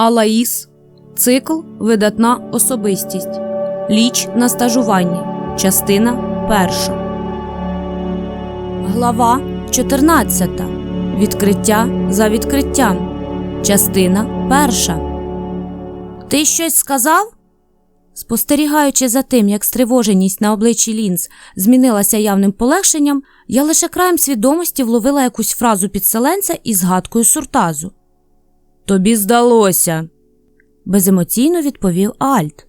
Алаїс. Цикл Видатна особистість. Ліч на стажуванні. Частина перша. Глава 14. Відкриття за відкриттям. Частина перша. Ти щось сказав? Спостерігаючи за тим, як стривоженість на обличчі Лінз змінилася явним полегшенням, я лише краєм свідомості вловила якусь фразу підселенця із згадкою суртазу. Тобі здалося, беземоційно відповів Альт.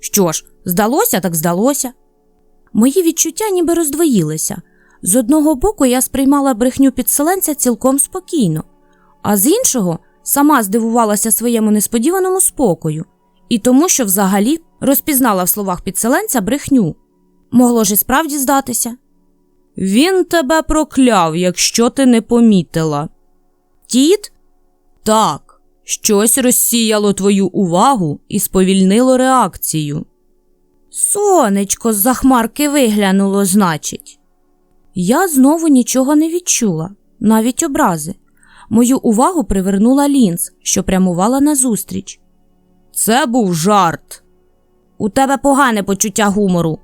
Що ж, здалося, так здалося. Мої відчуття ніби роздвоїлися. З одного боку я сприймала брехню підселенця цілком спокійно, а з іншого сама здивувалася своєму несподіваному спокою і тому, що взагалі розпізнала в словах підселенця брехню. Могло ж і справді здатися. Він тебе прокляв, якщо ти не помітила. Тіт? Так, щось розсіяло твою увагу і сповільнило реакцію. Сонечко з за хмарки виглянуло, значить. Я знову нічого не відчула, навіть образи. Мою увагу привернула лінз, що прямувала назустріч. Це був жарт. У тебе погане почуття гумору.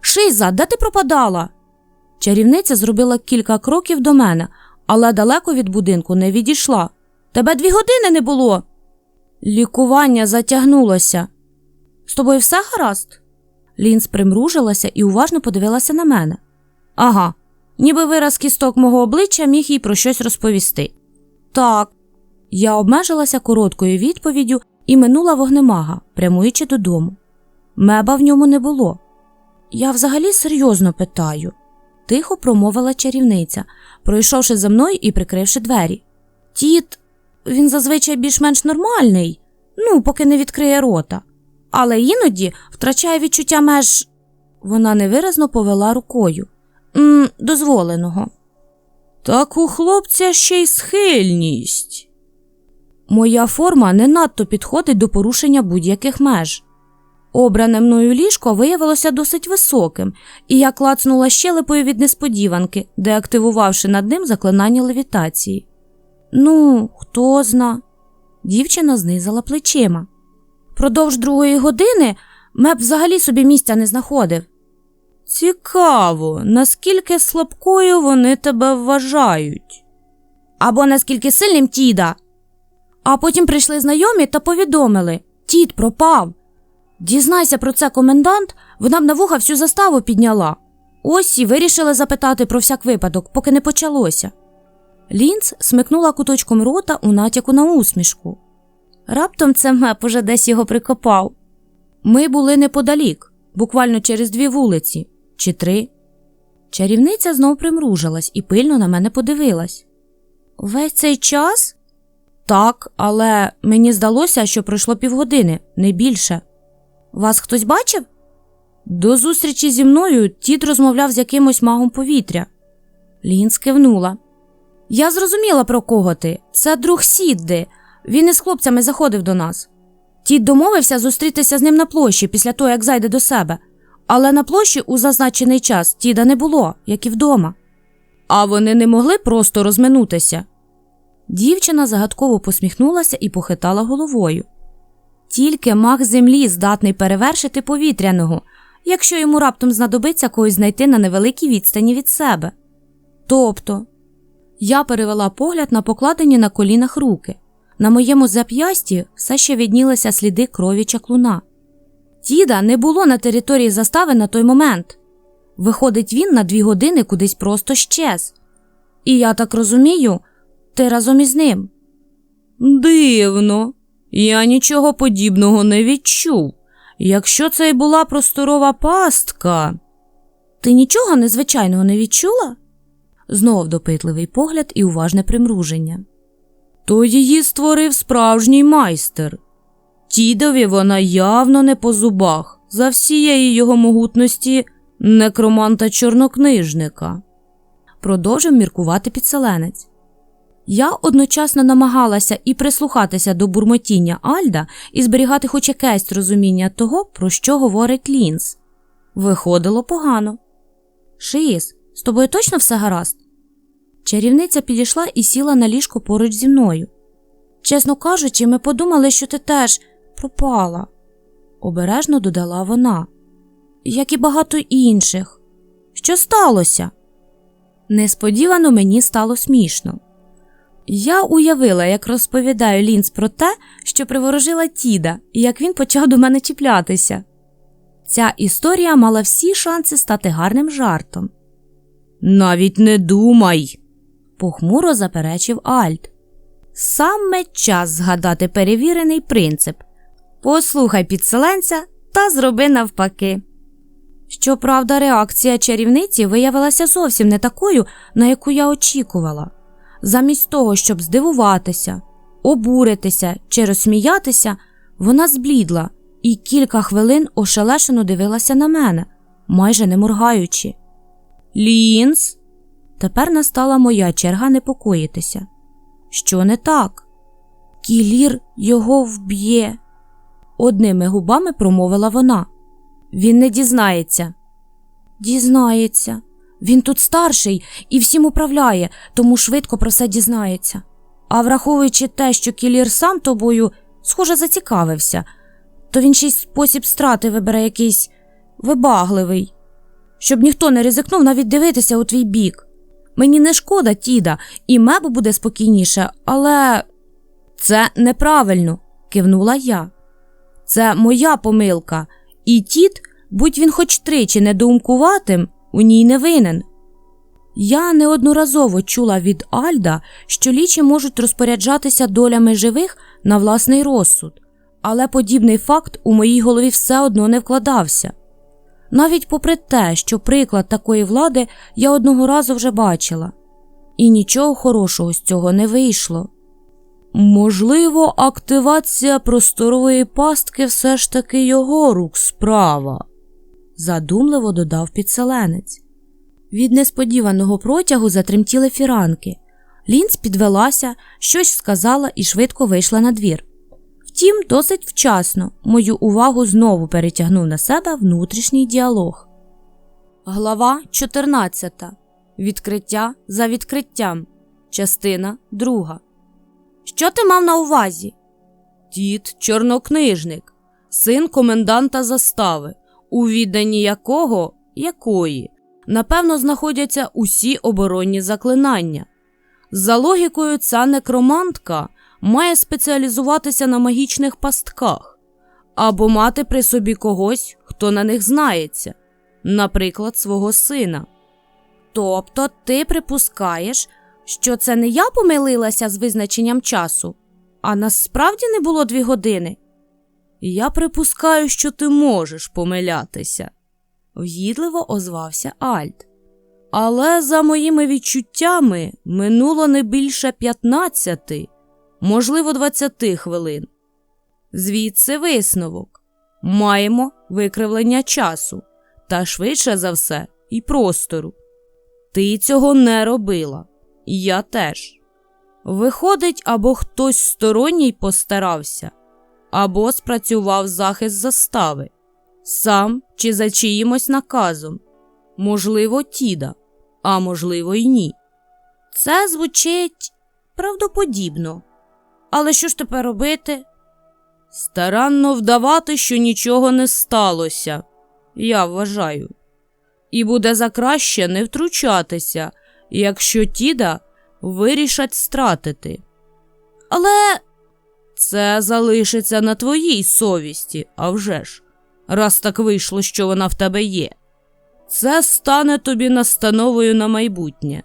Шиза, де ти пропадала? Чарівниця зробила кілька кроків до мене, але далеко від будинку не відійшла. Тебе дві години не було. Лікування затягнулося. З тобою все гаразд? Лінз примружилася і уважно подивилася на мене. Ага, ніби вираз кісток мого обличчя міг їй про щось розповісти. Так, я обмежилася короткою відповіддю і минула вогнемага, прямуючи додому. Меба в ньому не було. Я взагалі серйозно питаю, тихо промовила чарівниця, пройшовши за мною і прикривши двері. Тіт, він зазвичай більш-менш нормальний, ну, поки не відкриє рота, але іноді втрачає відчуття меж. Вона невиразно повела рукою. М, дозволеного. Так у хлопця ще й схильність. Моя форма не надто підходить до порушення будь-яких меж. Обране мною ліжко виявилося досить високим, і я клацнула щелепою від несподіванки, деактивувавши над ним заклинання левітації. Ну, хто зна. Дівчина знизала плечима. Продовж другої години меп взагалі собі місця не знаходив. Цікаво, наскільки слабкою вони тебе вважають. Або наскільки сильним тіда. А потім прийшли знайомі та повідомили Тід пропав. Дізнайся про це комендант, вона б на вуха всю заставу підняла. Ось і вирішили запитати про всяк випадок, поки не почалося. Лінц смикнула куточком рота у натяку на усмішку. Раптом це меп уже десь його прикопав. Ми були неподалік, буквально через дві вулиці чи три. Чарівниця знов примружилась і пильно на мене подивилась. Весь цей час? Так, але мені здалося, що пройшло півгодини, не більше. Вас хтось бачив? До зустрічі зі мною тіт розмовляв з якимось магом повітря. Лін скивнула. Я зрозуміла, про кого ти. Це друг Сідди. Він із хлопцями заходив до нас. Тіт домовився зустрітися з ним на площі після того, як зайде до себе. Але на площі у зазначений час тіда не було, як і вдома. А вони не могли просто розминутися. Дівчина загадково посміхнулася і похитала головою. Тільки маг землі здатний перевершити повітряного, якщо йому раптом знадобиться когось знайти на невеликій відстані від себе. Тобто, я перевела погляд на покладені на колінах руки. На моєму зап'ясті все ще віднілися сліди крові чаклуна. Тіда не було на території застави на той момент. Виходить, він на дві години кудись просто щез. І я так розумію, ти разом із ним. Дивно, я нічого подібного не відчув. Якщо це й була просторова пастка. Ти нічого незвичайного не відчула? Знов допитливий погляд і уважне примруження. То її створив справжній майстер. Тідові вона явно не по зубах, за всієї його могутності некроманта чорнокнижника. Продовжив міркувати підселенець. Я одночасно намагалася і прислухатися до бурмотіння Альда і зберігати хоч якесь розуміння того, про що говорить Лінз. Виходило погано. Шиїс, з тобою точно все гаразд? Чарівниця підійшла і сіла на ліжко поруч зі мною. Чесно кажучи, ми подумали, що ти теж пропала, обережно додала вона, як і багато інших. Що сталося? Несподівано мені стало смішно. Я уявила, як розповідаю Лінц про те, що приворожила Тіда, і як він почав до мене чіплятися. Ця історія мала всі шанси стати гарним жартом. Навіть не думай, похмуро заперечив Альт. Саме час згадати перевірений принцип послухай підселенця та зроби навпаки. Щоправда, реакція чарівниці виявилася зовсім не такою, на яку я очікувала. Замість того, щоб здивуватися, обуритися чи розсміятися, вона зблідла і кілька хвилин ошелешено дивилася на мене, майже не моргаючи. Лінс. Тепер настала моя черга непокоїтися. Що не так? Кілір його вб'є. Одними губами промовила вона. Він не дізнається. Дізнається. Він тут старший і всім управляє, тому швидко про все дізнається. А враховуючи те, що Кілір сам тобою, схоже, зацікавився, то він ще й спосіб страти вибере якийсь вибагливий, щоб ніхто не ризикнув навіть дивитися у твій бік. Мені не шкода, Тіда, і мебу буде спокійніше, але це неправильно, кивнула я. Це моя помилка, і тіт, будь він хоч тричі недоумкуватим, у ній не винен. Я неодноразово чула від Альда, що лічі можуть розпоряджатися долями живих на власний розсуд, але подібний факт у моїй голові все одно не вкладався. Навіть попри те, що приклад такої влади я одного разу вже бачила, і нічого хорошого з цього не вийшло. Можливо, активація просторової пастки все ж таки його рук справа, задумливо додав підселенець. Від несподіваного протягу затремтіли фіранки. Лінц підвелася, щось сказала і швидко вийшла на двір. Втім, досить вчасно мою увагу знову перетягнув на себе внутрішній діалог. Глава 14. Відкриття за відкриттям. Частина 2. Що ти мав на увазі? Тіт чорнокнижник, син коменданта застави, у відданні якого якої, напевно, знаходяться усі оборонні заклинання. За логікою, ця некромантка має спеціалізуватися на магічних пастках або мати при собі когось, хто на них знається, наприклад, свого сина. Тобто ти припускаєш, що це не я помилилася з визначенням часу, а насправді не було дві години. Я припускаю, що ти можеш помилятися, в'їдливо озвався Альт. Але за моїми відчуттями минуло не більше 15, можливо, 20 хвилин. Звідси висновок маємо викривлення часу та швидше за все і простору. Ти цього не робила, і я теж. Виходить, або хтось сторонній постарався, або спрацював захист застави, сам чи за чиїмось наказом, можливо, Тіда, а можливо, й ні. Це звучить правдоподібно. Але що ж тепер робити? Старанно вдавати, що нічого не сталося, я вважаю. І буде за краще не втручатися, якщо Тіда вирішать стратити. Але це залишиться на твоїй совісті, а вже ж, раз так вийшло, що вона в тебе є. Це стане тобі настановою на майбутнє,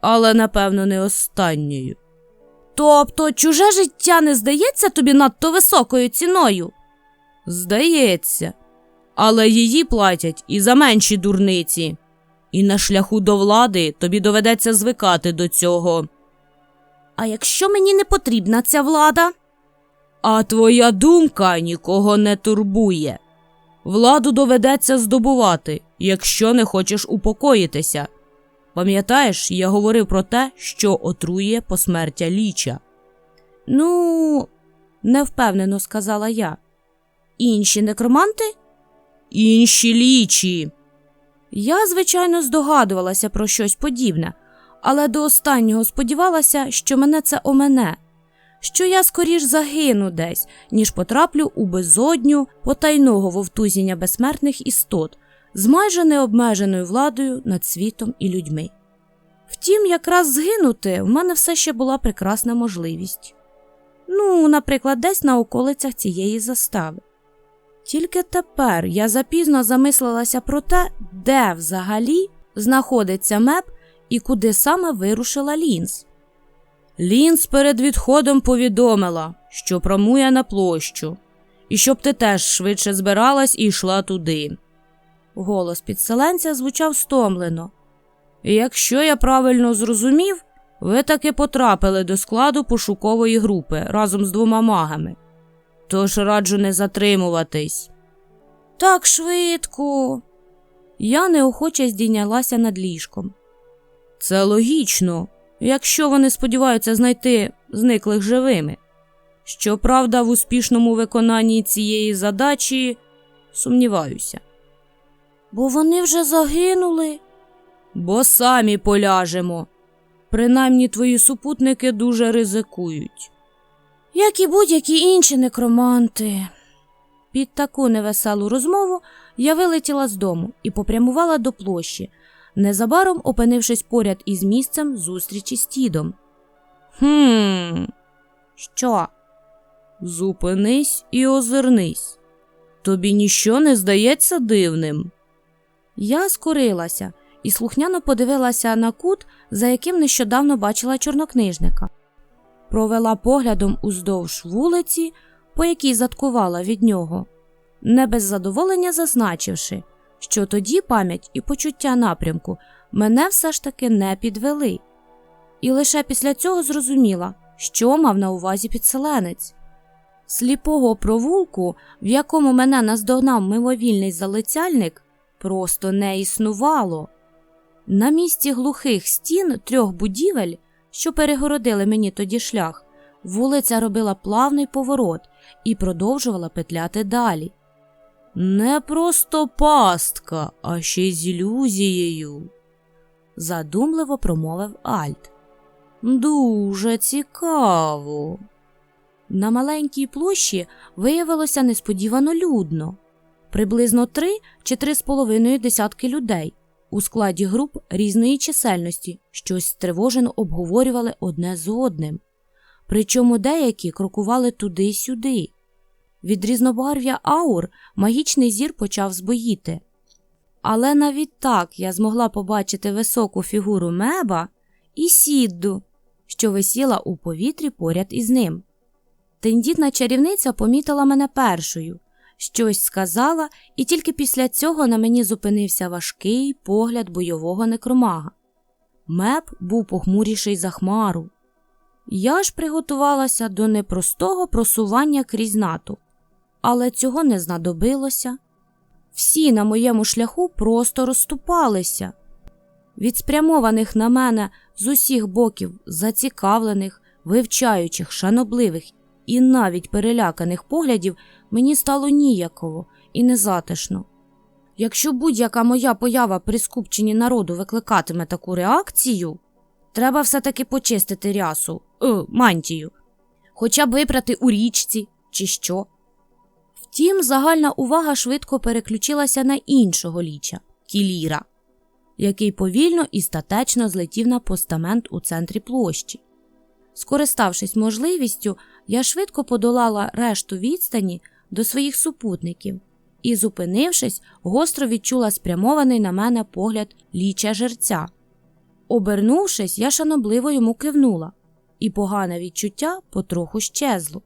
але напевно не останньою. Тобто чуже життя не здається тобі надто високою ціною? Здається, але її платять і за менші дурниці, і на шляху до влади тобі доведеться звикати до цього. А якщо мені не потрібна ця влада? А твоя думка нікого не турбує. Владу доведеться здобувати, якщо не хочеш упокоїтися. Пам'ятаєш, я говорив про те, що отрує посмертя ліча. Ну, невпевнено сказала я. Інші некроманти? Інші лічі. Я, звичайно, здогадувалася про щось подібне, але до останнього сподівалася, що мене це омене. що я скоріш загину десь, ніж потраплю у безодню потайного вовтузіння безсмертних істот з майже необмеженою владою над світом і людьми. Втім, якраз згинути в мене все ще була прекрасна можливість. Ну, наприклад, десь на околицях цієї застави. Тільки тепер я запізно замислилася про те, де взагалі знаходиться меп і куди саме вирушила Лінз. Лінз перед відходом повідомила, що прямує на площу, і щоб ти теж швидше збиралась і йшла туди. Голос підселенця звучав стомлено. Якщо я правильно зрозумів, ви таки потрапили до складу пошукової групи разом з двома магами. Тож раджу не затримуватись. Так швидко. Я неохоче здійнялася над ліжком. Це логічно, якщо вони сподіваються знайти зниклих живими. Щоправда, в успішному виконанні цієї задачі сумніваюся. Бо вони вже загинули. Бо самі поляжемо. Принаймні твої супутники дуже ризикують. Як і будь-які інші некроманти. Під таку невеселу розмову я вилетіла з дому і попрямувала до площі, незабаром опинившись поряд із місцем зустрічі з Тідом. Хм, що? Зупинись і озирнись. Тобі ніщо не здається дивним. Я скорилася і слухняно подивилася на кут, за яким нещодавно бачила чорнокнижника. Провела поглядом уздовж вулиці, по якій заткувала від нього, не без задоволення зазначивши, що тоді пам'ять і почуття напрямку мене все ж таки не підвели. І лише після цього зрозуміла, що мав на увазі підселенець. Сліпого провулку, в якому мене наздогнав мимовільний залицяльник, просто не існувало. На місці глухих стін трьох будівель, що перегородили мені тоді шлях, вулиця робила плавний поворот і продовжувала петляти далі. Не просто пастка, а ще й з ілюзією, задумливо промовив Альт. Дуже цікаво. На маленькій площі виявилося несподівано людно приблизно три чи три з половиною десятки людей у складі груп різної чисельності щось стривожено обговорювали одне з одним. Причому деякі крокували туди й сюди. Від різнобарв'я аур магічний зір почав збоїти. Але навіть так я змогла побачити високу фігуру меба і сідду, що висіла у повітрі поряд із ним. Тендітна чарівниця помітила мене першою, щось сказала, і тільки після цього на мені зупинився важкий погляд бойового некромага. Меп був похмуріший за хмару. Я ж приготувалася до непростого просування крізь натовп, але цього не знадобилося. Всі на моєму шляху просто розступалися. Від спрямованих на мене з усіх боків зацікавлених, вивчаючих, шанобливих і навіть переляканих поглядів мені стало ніяково і незатишно. Якщо будь-яка моя поява при скупченні народу викликатиме таку реакцію, треба все-таки почистити рясу, е, мантію, хоча б випрати у річці чи що. Втім, загальна увага швидко переключилася на іншого ліча кіліра, який повільно і статечно злетів на постамент у центрі площі. Скориставшись можливістю, я швидко подолала решту відстані до своїх супутників і, зупинившись, гостро відчула спрямований на мене погляд ліча жерця. Обернувшись, я шанобливо йому кивнула, і погане відчуття потроху щезло.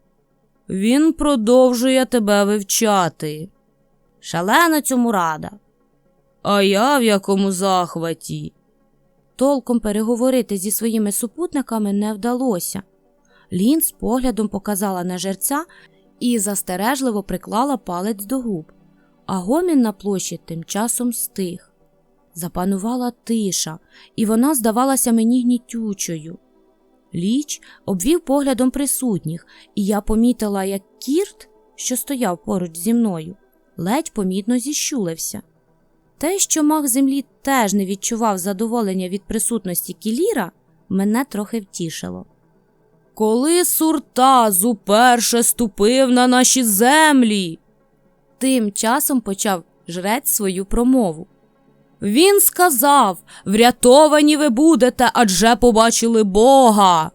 Він продовжує тебе вивчати. Шалено цьому рада. А я в якому захваті. Толком переговорити зі своїми супутниками не вдалося. Лін з поглядом показала на жерця і застережливо приклала палець до губ, а гомін на площі тим часом стих. Запанувала тиша, і вона здавалася мені гнітючою. Ліч обвів поглядом присутніх, і я помітила, як кірт, що стояв поруч зі мною, ледь помітно зіщулився. Те, що маг землі теж не відчував задоволення від присутності кіліра, мене трохи втішило. Коли Суртаз уперше ступив на наші землі. Тим часом почав жрець свою промову. Він сказав Врятовані ви будете, адже побачили Бога.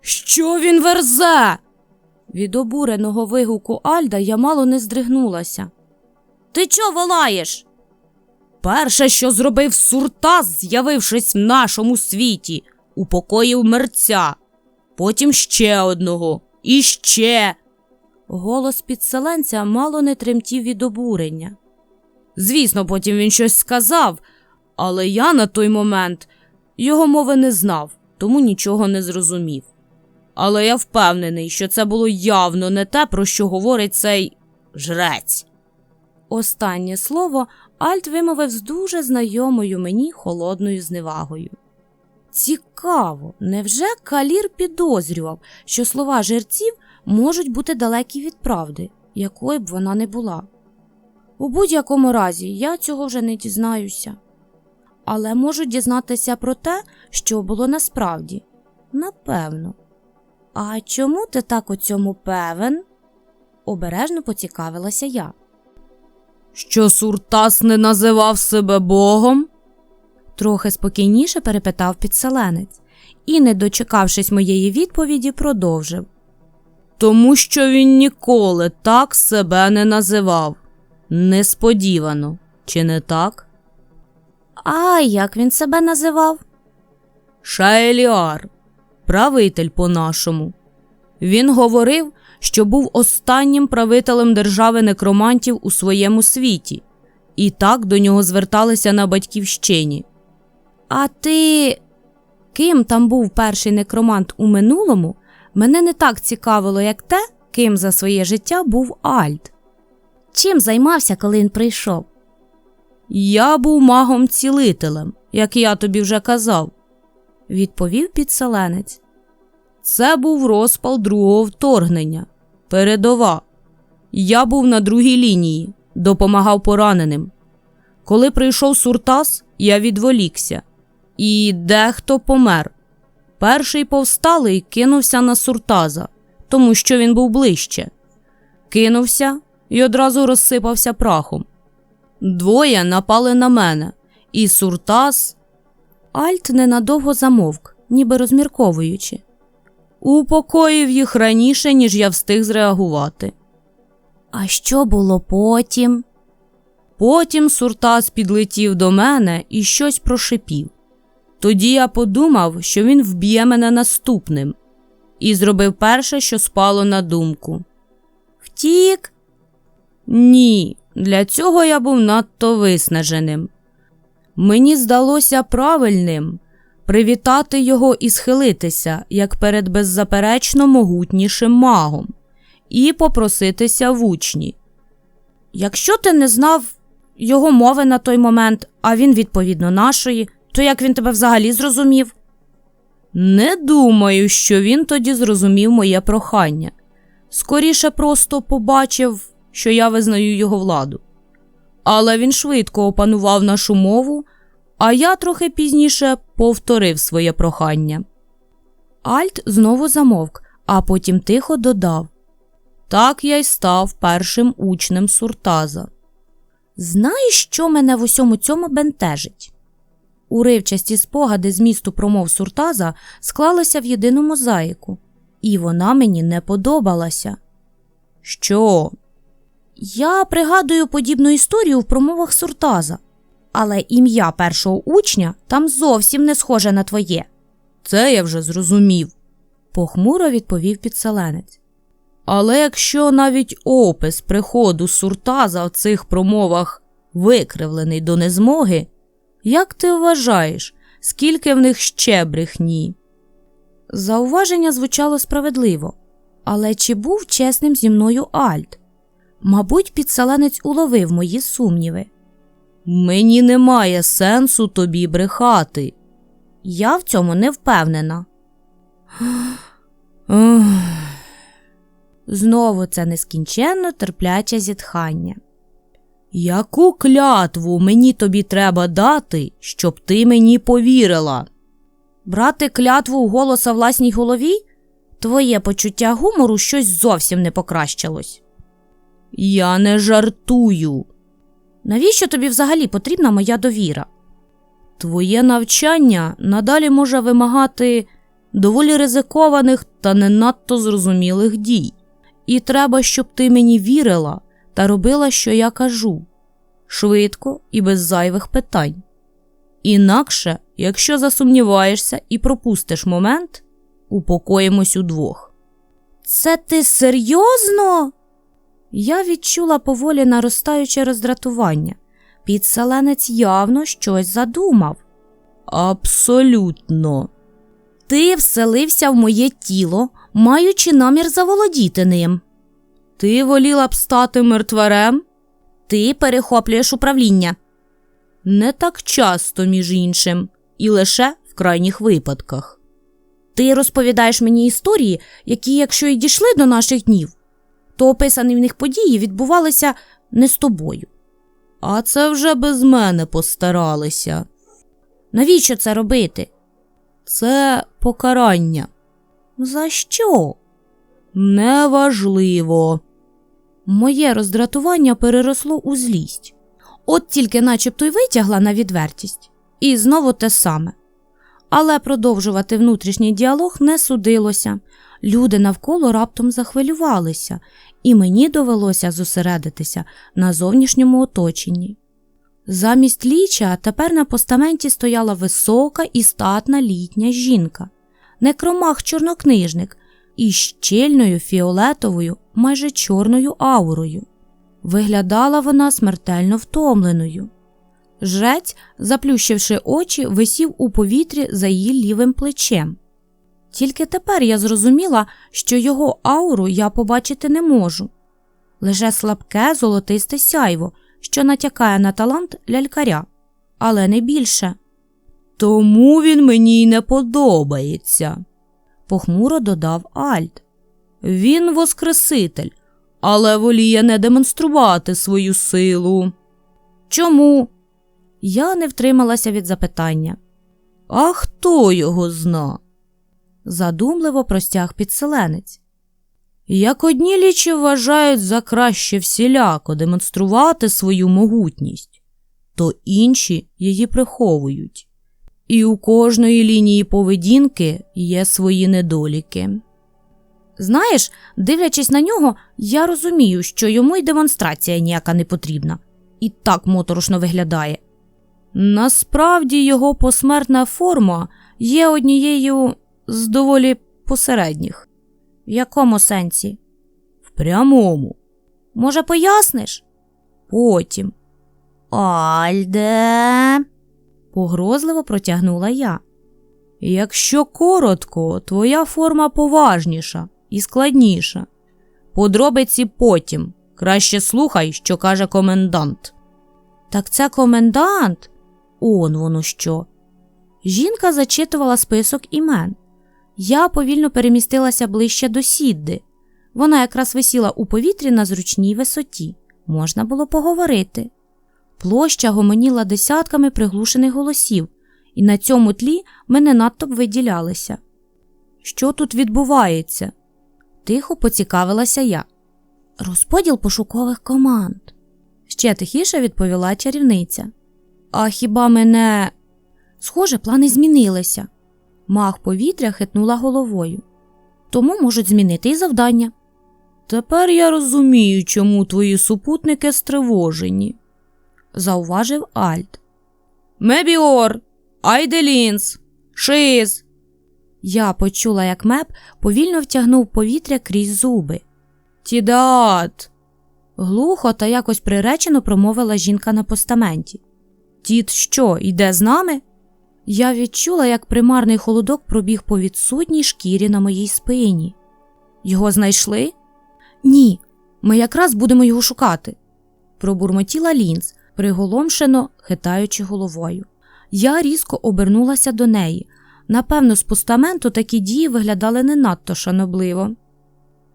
Що він верзе? Від обуреного вигуку Альда я мало не здригнулася. Ти чого волаєш? Перше, що зробив Суртас, з'явившись в нашому світі, упокоїв мерця, потім ще одного і ще. Голос підселенця мало не тремтів від обурення. Звісно, потім він щось сказав, але я на той момент його мови не знав, тому нічого не зрозумів. Але я впевнений, що це було явно не те, про що говорить цей жрець. Останнє слово Альт вимовив з дуже знайомою мені холодною зневагою. Цікаво, невже Калір підозрював, що слова жерців можуть бути далекі від правди, якою б вона не була? У будь-якому разі я цього вже не дізнаюся. Але можу дізнатися про те, що було насправді. Напевно. А чому ти так у цьому певен? обережно поцікавилася я. Що Суртас не називав себе Богом? трохи спокійніше перепитав підселенець і, не дочекавшись моєї відповіді, продовжив. Тому що він ніколи так себе не називав. Несподівано, чи не так? А як він себе називав? Шаеліар, правитель по-нашому. Він говорив, що був останнім правителем держави некромантів у своєму світі, і так до нього зверталися на батьківщині. А ти ким там був перший некромант у минулому, мене не так цікавило, як те, ким за своє життя був Альт. Чим займався, коли він прийшов? Я був магом-цілителем, як я тобі вже казав, відповів підселенець. Це був розпал другого вторгнення. Передова. Я був на другій лінії, допомагав пораненим. Коли прийшов Суртас, я відволікся, і дехто помер. Перший повсталий кинувся на Суртаза, тому що він був ближче. Кинувся і одразу розсипався прахом. Двоє напали на мене, і Суртас. Альт ненадовго замовк, ніби розмірковуючи. Упокоїв їх раніше, ніж я встиг зреагувати. А що було потім? Потім Суртас підлетів до мене і щось прошипів. Тоді я подумав, що він вб'є мене наступним, і зробив перше, що спало на думку. Втік? Ні, для цього я був надто виснаженим. Мені здалося правильним привітати його і схилитися, як перед беззаперечно могутнішим магом, і попроситися в учні. Якщо ти не знав його мови на той момент, а він, відповідно, нашої, то як він тебе взагалі зрозумів? Не думаю, що він тоді зрозумів моє прохання. Скоріше просто побачив, що я визнаю його владу. Але він швидко опанував нашу мову, а я трохи пізніше повторив своє прохання. Альт знову замовк, а потім тихо додав Так я й став першим учнем Суртаза. Знаєш, що мене в усьому цьому бентежить? Уривчасті спогади з місту промов Суртаза склалися в єдину мозаїку, і вона мені не подобалася. Що? Я пригадую подібну історію в промовах Суртаза, але ім'я першого учня там зовсім не схоже на твоє. Це я вже зрозумів, похмуро відповів підселенець. Але якщо навіть опис приходу Суртаза в цих промовах викривлений до незмоги, як ти вважаєш, скільки в них ще брехні? Зауваження звучало справедливо, але чи був чесним зі мною Альт? Мабуть, підселенець уловив мої сумніви. Мені немає сенсу тобі брехати. Я в цьому не впевнена. Знову це нескінченно терпляче зітхання. Яку клятву мені тобі треба дати, щоб ти мені повірила? Брати клятву у голоса власній голові? твоє почуття гумору щось зовсім не покращилось. Я не жартую. Навіщо тобі взагалі потрібна моя довіра? Твоє навчання надалі може вимагати доволі ризикованих та не надто зрозумілих дій. І треба, щоб ти мені вірила та робила, що я кажу, швидко і без зайвих питань. Інакше, якщо засумніваєшся і пропустиш момент, упокоїмось удвох. Це ти серйозно? Я відчула поволі наростаюче роздратування. Підселенець явно щось задумав. Абсолютно. Ти вселився в моє тіло, маючи намір заволодіти ним. Ти воліла б стати мертварем? Ти перехоплюєш управління. Не так часто, між іншим, і лише в крайніх випадках. Ти розповідаєш мені історії, які, якщо й дійшли до наших днів, то описані в них події відбувалися не з тобою. А це вже без мене постаралися. Навіщо це робити? Це покарання. За що? Неважливо. Моє роздратування переросло у злість. От тільки начебто й витягла на відвертість. І знову те саме. Але продовжувати внутрішній діалог не судилося. Люди навколо раптом захвилювалися, і мені довелося зосередитися на зовнішньому оточенні. Замість ліча тепер на постаменті стояла висока і статна літня жінка, некромах чорнокнижник із щільною фіолетовою, майже чорною аурою. Виглядала вона смертельно втомленою. Жрець, заплющивши очі, висів у повітрі за її лівим плечем. Тільки тепер я зрозуміла, що його ауру я побачити не можу. Лише слабке золотисте сяйво, що натякає на талант лялькаря, але не більше. Тому він мені й не подобається, похмуро додав Альт. Він воскреситель, але воліє не демонструвати свою силу. Чому? Я не втрималася від запитання. А хто його зна? Задумливо простяг підселенець. Як одні лічі вважають за краще всіляко демонструвати свою могутність, то інші її приховують. І у кожної лінії поведінки є свої недоліки. Знаєш, дивлячись на нього, я розумію, що йому й демонстрація ніяка не потрібна, і так моторошно виглядає. Насправді його посмертна форма є однією з доволі посередніх. В якому сенсі? В прямому. Може, поясниш? Потім. Альде. погрозливо протягнула я. Якщо коротко, твоя форма поважніша і складніша. Подробиці потім. Краще слухай, що каже комендант. Так це комендант? Он воно що. Жінка зачитувала список імен. Я повільно перемістилася ближче до сідди. Вона якраз висіла у повітрі на зручній висоті. Можна було поговорити. Площа гомоніла десятками приглушених голосів, і на цьому тлі ми не надто б виділялися. Що тут відбувається? Тихо поцікавилася я. Розподіл пошукових команд. Ще тихіше відповіла чарівниця. А хіба мене. Схоже, плани змінилися. Мах повітря хитнула головою. Тому можуть змінити і завдання. Тепер я розумію, чому твої супутники стривожені, зауважив Альт. Мебіор, Айделінс, Шиз. Я почула, як меб повільно втягнув повітря крізь зуби. Тідат. Глухо та якось приречено промовила жінка на постаменті. Тіт що, йде з нами? Я відчула, як примарний холодок пробіг по відсутній шкірі на моїй спині. Його знайшли? Ні, ми якраз будемо його шукати, пробурмотіла Лінз, приголомшено хитаючи головою. Я різко обернулася до неї. Напевно, з постаменту такі дії виглядали не надто шанобливо.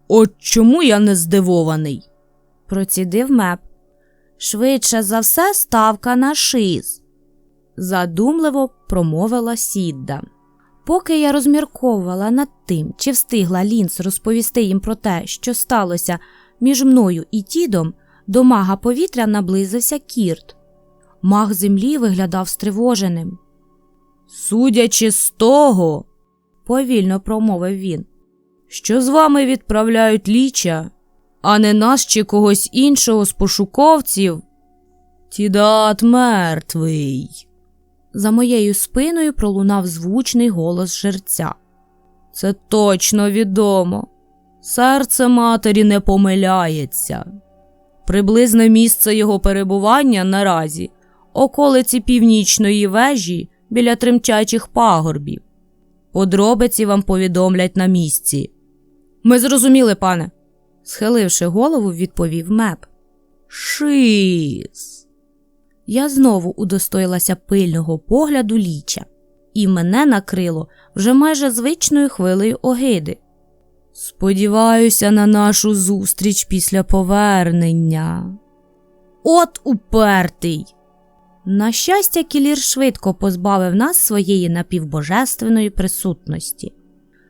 От чому я не здивований? процідив меп. Швидше за все, ставка на шиз задумливо промовила Сідда. Поки я розмірковувала над тим, чи встигла Лінц розповісти їм про те, що сталося між мною і тідом, до мага повітря наблизився кірт. Маг землі виглядав стривоженим. Судячи з того, повільно промовив він, що з вами відправляють ліча, а не нас чи когось іншого з пошуковців. Тідат мертвий. За моєю спиною пролунав звучний голос жерця. Це точно відомо. Серце матері не помиляється. Приблизне місце його перебування наразі околиці північної вежі біля тремтячих пагорбів. Подробиці вам повідомлять на місці. Ми зрозуміли, пане, схиливши голову, відповів меп. Шиз. Я знову удостоїлася пильного погляду ліча, і мене накрило вже майже звичною хвилею огиди. Сподіваюся на нашу зустріч після повернення. От упертий. На щастя, кілір швидко позбавив нас своєї напівбожественної присутності.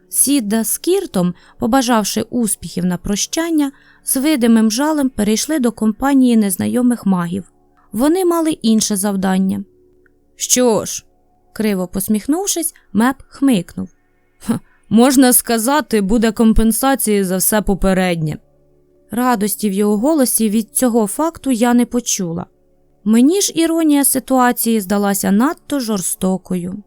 Сідда з Кіртом, побажавши успіхів на прощання, з видимим жалем перейшли до компанії незнайомих магів. Вони мали інше завдання. Що ж, криво посміхнувшись, меп хмикнув. «Ха, можна сказати, буде компенсація за все попереднє. Радості в його голосі від цього факту я не почула. Мені ж іронія ситуації здалася надто жорстокою.